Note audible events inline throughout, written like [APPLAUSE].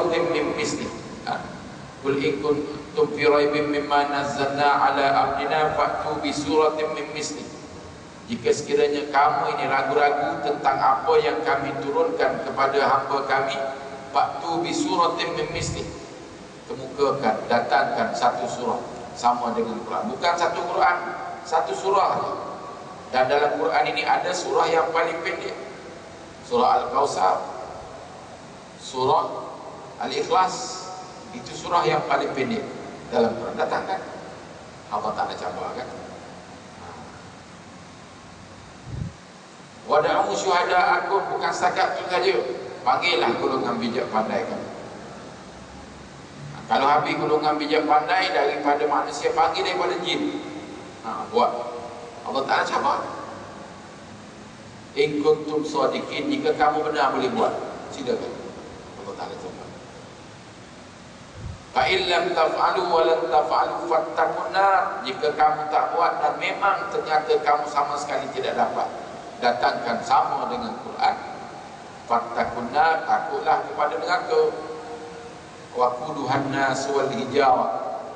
min misli. Kul in kuntum fi raibin mimma nazzalna ala abdina fa'tu bi suratin min misli. Jika sekiranya kamu ini ragu-ragu tentang apa yang kami turunkan kepada hamba kami Fa'tu bi suratin min misli. Kemukakan, datangkan satu surah. Sama dengan Quran. Bukan satu Quran, satu surah. Dan dalam Quran ini ada surah yang paling pendek. Surah Al-Kawsar Surah Al-Ikhlas itu surah yang paling pendek dalam Quran. Datang kan? Allah tak ada cabar kan? Wada'u syuhada aku bukan setakat tu saja. Panggillah golongan bijak pandai kan? Kalau habis golongan bijak pandai daripada manusia Panggil daripada jin. Ha, Buat. Allah tak ada cabar. In kuntum sadiqin Jika kamu benar boleh buat. Silakan. Allah tak ada cabar Fa illam taf'alu wa lan taf'alu fattaqun Jika kamu tak buat dan memang ternyata kamu sama sekali tidak dapat datangkan sama dengan Quran. Fattaqun takutlah kepada neraka. Wa quduhan nas wal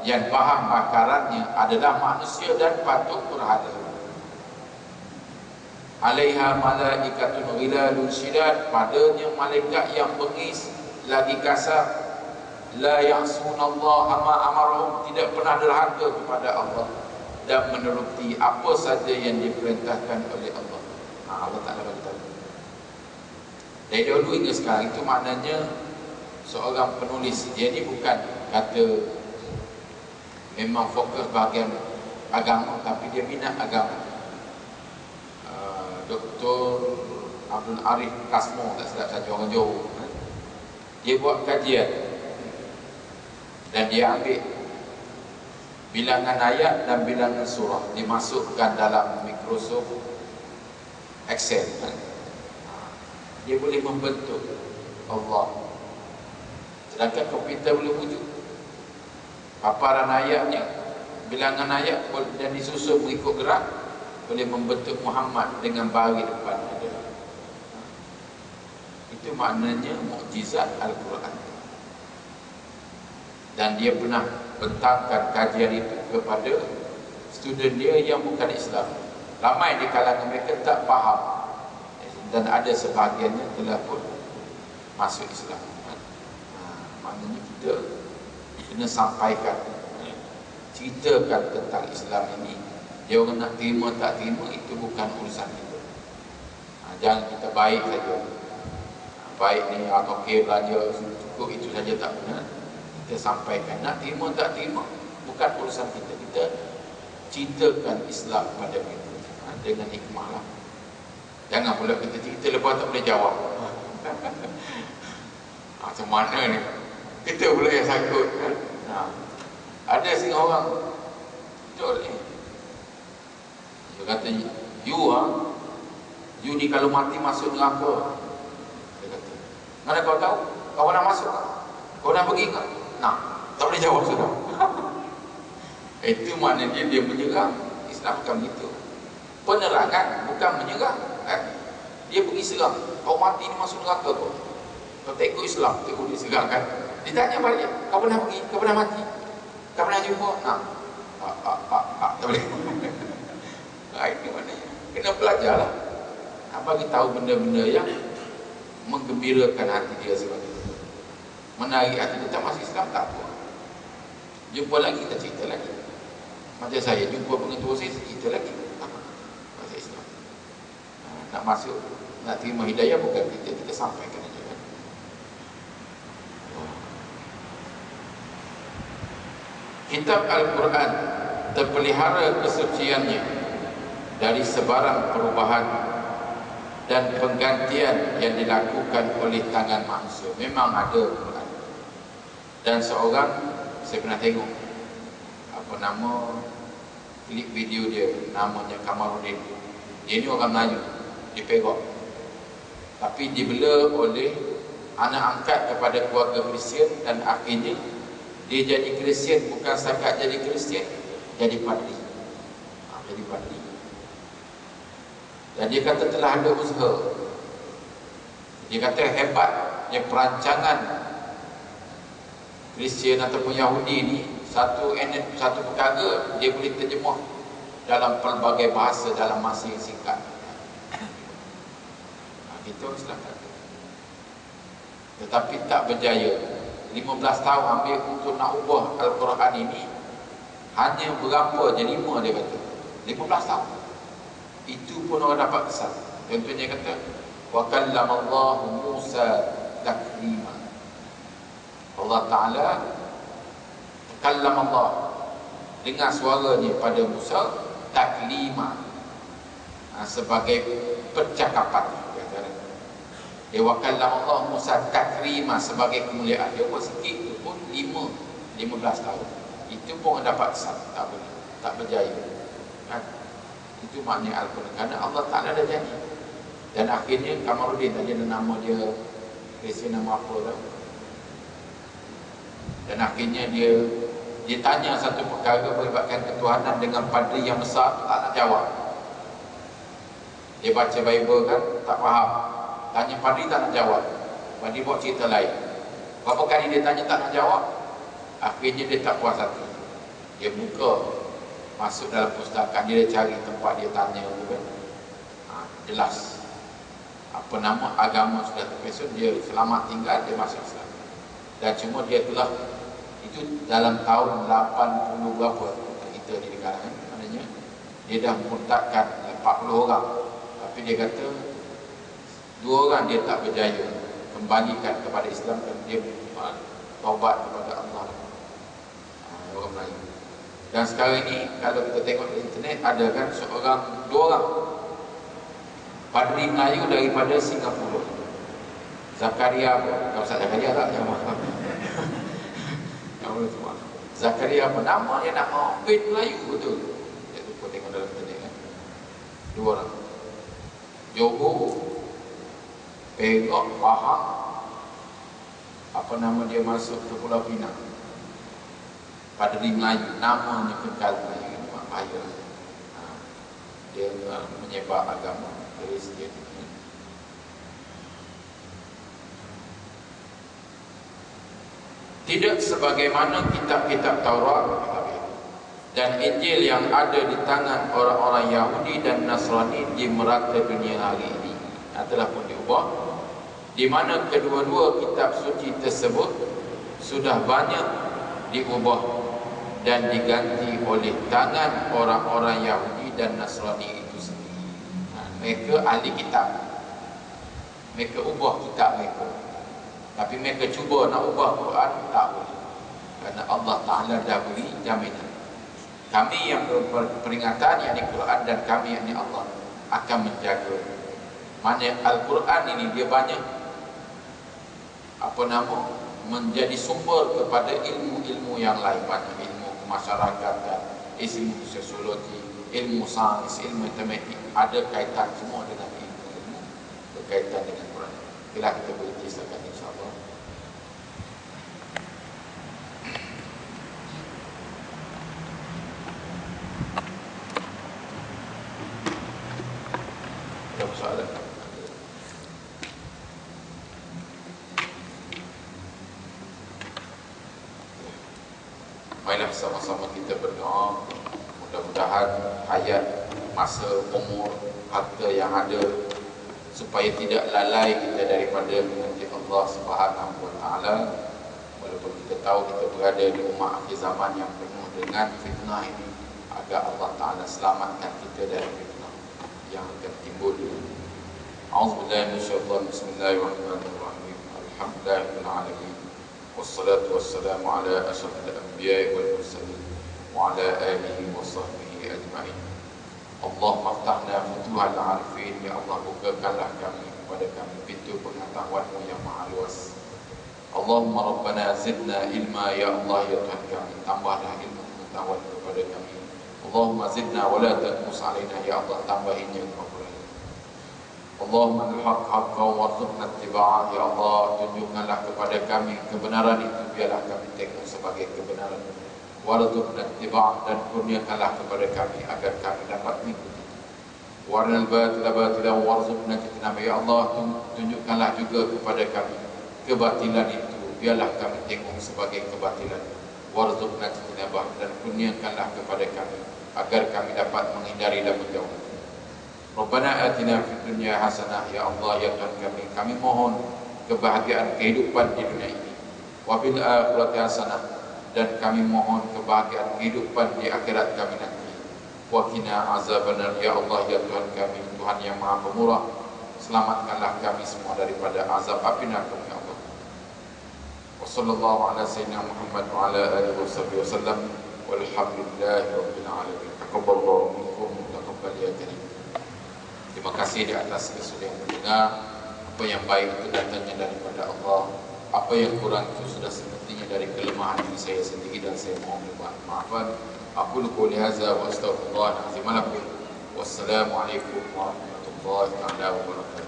yang bahan bakarannya adalah manusia dan patung berhala. Alaiha malaikatun ghilalun syidad padanya malaikat yang bengis lagi kasar la ya'sunallaha ma amarahum tidak pernah derhaka kepada Allah dan menuruti apa saja yang diperintahkan oleh Allah. Ha, Allah Taala bagi tahu. Dari dulu hingga sekarang itu maknanya seorang penulis dia ni bukan kata memang fokus bahagian agama tapi dia minat agama. Uh, Dr. Abdul Arif Kasmo tak silap saja orang Johor. Dia buat kajian dan dia ambil. Bilangan ayat dan bilangan surah dimasukkan dalam Microsoft Excel. Dia boleh membentuk Allah. Sedangkan komputer boleh wujud. Paparan ayatnya bilangan ayat dan disusun mengikut gerak boleh membentuk Muhammad dengan bari depan itu maknanya mukjizat Al-Quran dan dia pernah bentangkan kajian itu kepada student dia yang bukan Islam. Ramai di kalangan mereka tak faham. Dan ada sebahagiannya telah pun masuk Islam. Ha, maknanya kita kena sampaikan ceritakan tentang Islam ini. Dia orang nak terima tak terima itu bukan urusan kita. Ha, jangan kita baik saja. Ha, baik ni atau okay, belajar cukup itu saja tak benar kita sampaikan. Nak terima tak terima bukan urusan kita. Kita ceritakan Islam pada kita ha, dengan hikmah lah. Jangan pula kita cerita lepas tak boleh jawab. [LAUGHS] Ha, macam mana ni? Kita pula yang sakut kan? ha. ada setengah orang betul ni. Dia kata you ha? you ni kalau mati masuk neraka. Dia kata mana kau tahu? Kau nak masuk kau nak pergi kau nak tak boleh jawab sudah [LAUGHS] itu maknanya dia menyerang Islam bukan begitu. Penerangan bukan menyerang eh? dia pergi serang kau mati ni masuk neraka kau kau tak ikut Islam tak ikut dia serang kan? Dia tanya balik kau pernah pergi? Kau pernah mati? Kau pernah jumpa? Nak ah, ah, ah, ah, tak boleh. [LAUGHS] Ah, ini maknanya. Kena belajar lah bagi tahu benda-benda yang menggembirakan hati dia sebagai menarik hati kita masih Islam tak apa. Jumpa lagi kita cerita lagi. Macam saya jumpa pengetua saya cerita lagi. Apa masih Islam. Ha, nak masuk nak terima hidayah bukan kita kita sampaikan aja kan? Kitab Al-Quran terpelihara kesuciannya dari sebarang perubahan dan penggantian yang dilakukan oleh tangan manusia. Memang ada dan seorang saya pernah tengok apa nama klip video dia namanya Kamarudin. Dia ni orang Melayu di Perak. Tapi dibela oleh anak angkat kepada keluarga Kristian dan akhirnya dia jadi Kristian bukan setakat jadi Kristian jadi padri ha, jadi padri dan dia kata telah ada usaha. Dia kata hebat dia perancangan Kristian ataupun Yahudi ni satu satu perkara dia boleh terjemah dalam pelbagai bahasa dalam masa yang singkat. Kita Islam kata. Tetapi tak berjaya. 15 tahun ambil untuk nak ubah Al-Quran ini hanya berapa je lima dia kata. 15 tahun. Itu pun orang dapat kesan. Contohnya kata wa kallamallahu Musa. Allah Taala kallam Allah dengan suaranya pada Musa taklima. Ha, sebagai percakapan dia wakallam Allah Musa takrima sebagai kemuliaan. Dia buat sikit tu pun lima lima belas tahun. Itu pun dapat satu tak boleh tak berjaya. Kan? itu maknanya Al-Quran. Kerana Allah Ta'ala dah janji. Dan akhirnya Kamarudin tadi nama dia Kristian nama apa dah dan akhirnya dia dia tanya satu perkara melibatkan ketuhanan dengan padri yang besar tak nak jawab. Dia baca Bible kan tak faham. Tanya padri tak nak jawab. Padri buat cerita lain. Berapa kali dia tanya tak nak jawab? Akhirnya dia tak puas hati. Dia buka masuk dalam pustakaan dia, dia cari tempat dia tanya kan? ha, jelas. Apa nama agama sudah terpesun dia selamat tinggal dia masuk Islam dan cuma dia telah itu dalam tahun 80 berapa kita di negara kan maknanya dia dah murtadkan 40 orang. Tapi dia kata dua orang dia tak berjaya kembalikan kepada Islam dan dia taubat kepada Allah. Uh, orang Melayu. Dan sekarang ini kalau kita tengok di internet ada kan seorang dua orang. Padri Melayu daripada Singapura Zakaria apa? Kau Zakaria tak? Yang nama. Tu Zakaria apa nama dia nama bin Melayu betul. Dia lupa tengok dalam internet kan dua orang. Jogo Pegok Pahang. Apa nama dia masuk ke Pulau Pinang? Padri Melayu. Namanya kekal Melayu ini bahaya ha. dia menyebar agama Kristian tidak sebagaimana kitab-kitab Taurat dan Injil yang ada di tangan orang-orang Yahudi dan Nasrani di merata dunia hari ini telah pun diubah di mana kedua-dua kitab suci tersebut sudah banyak diubah dan diganti oleh tangan orang-orang Yahudi dan Nasrani itu sendiri. Mereka ahli kitab. Mereka ubah kitab mereka. Tapi mereka cuba nak ubah Quran tak boleh. Kerana Allah Taala dah beri jaminan. Kami yang peringatan yakni Quran dan kami yakni Allah akan menjaga. Mana Al-Quran ini dia banyak apa nama menjadi sumber kepada ilmu-ilmu yang lain banyak ilmu kemasyarakatan, ilmu sosiologi, ilmu sains, ilmu matematik ada kaitan semua dengan ilmu-ilmu berkaitan dengan Itulah kita boleh kisahkan insyaAllah. Ada soalan? Marilah sama-sama kita berdoa Mudah-mudahan hayat masa umur harta yang ada supaya tidak lalai kita daripada menanti Allah Subhanahu wa taala. Walaupun kita tahu kita berada di umat akhir zaman yang penuh dengan fitnah ini agar Allah taala selamatkan kita dari fitnah yang akan timbul A'udzubillahi minasyaitonir bismillahirrahmanirrahim. Alhamdulillahil alamin wassalatu wassalamu ala asyrafil anbiya'i wal mursalin wa ala alihi wa sahbihi ajma'in Allah maftahna futuhal arifin. Ya Allah bukakanlah kami kepada kami pintu pengetahuanmu yang maha luas. Allahumma Rabbana zidna ilma Ya Allah ya Tuhan kami. Tambahlah ilmu pengetahuan kepada kami. Allahumma zidna wa la tanqus alaina Ya Allah tambahinnya kepada Allahumma al-haq haqqa tiba'ah Ya Allah tunjukkanlah kepada kami kebenaran itu. Biarlah kami tengok sebagai kebenaran warzuqna ittiba'ah dan kurniakanlah kepada kami agar kami dapat mengikuti. Warnal batila batila warzuqna kitnama ya Allah tunjukkanlah juga kepada kami kebatilan itu. Biarlah kami tengok sebagai kebatilan. Warzuqna tinabah dan kurniakanlah kepada kami agar kami dapat menghindari dan menjauh Rabbana atina fid dunya hasanah ya Allah ya Tuhan kami. Kami mohon kebahagiaan kehidupan di dunia ini. Wa bil akhirati hasanah dan kami mohon kebahagiaan kehidupan di akhirat kami nanti. Wa kina azabana ya Allah ya Tuhan kami, Tuhan yang maha pemurah. Selamatkanlah kami semua daripada azab api neraka ya Allah. Wa sallallahu ala sayyidina Muhammad wa ala alihi wa sahbihi. Walhamdulillahi rabbil alamin. Taqabbalallahu minkum taqabbal ya karim. Terima kasih di atas kesudahan mendengar apa yang baik itu datangnya daripada Allah. Apa yang kurang itu sudah sempurna semestinya dari kelemahan diri saya sendiri dan saya mohon maafan. Aku lupa lihaza wa astagfirullah azim lakum wassalamualaikum warahmatullahi wabarakatuh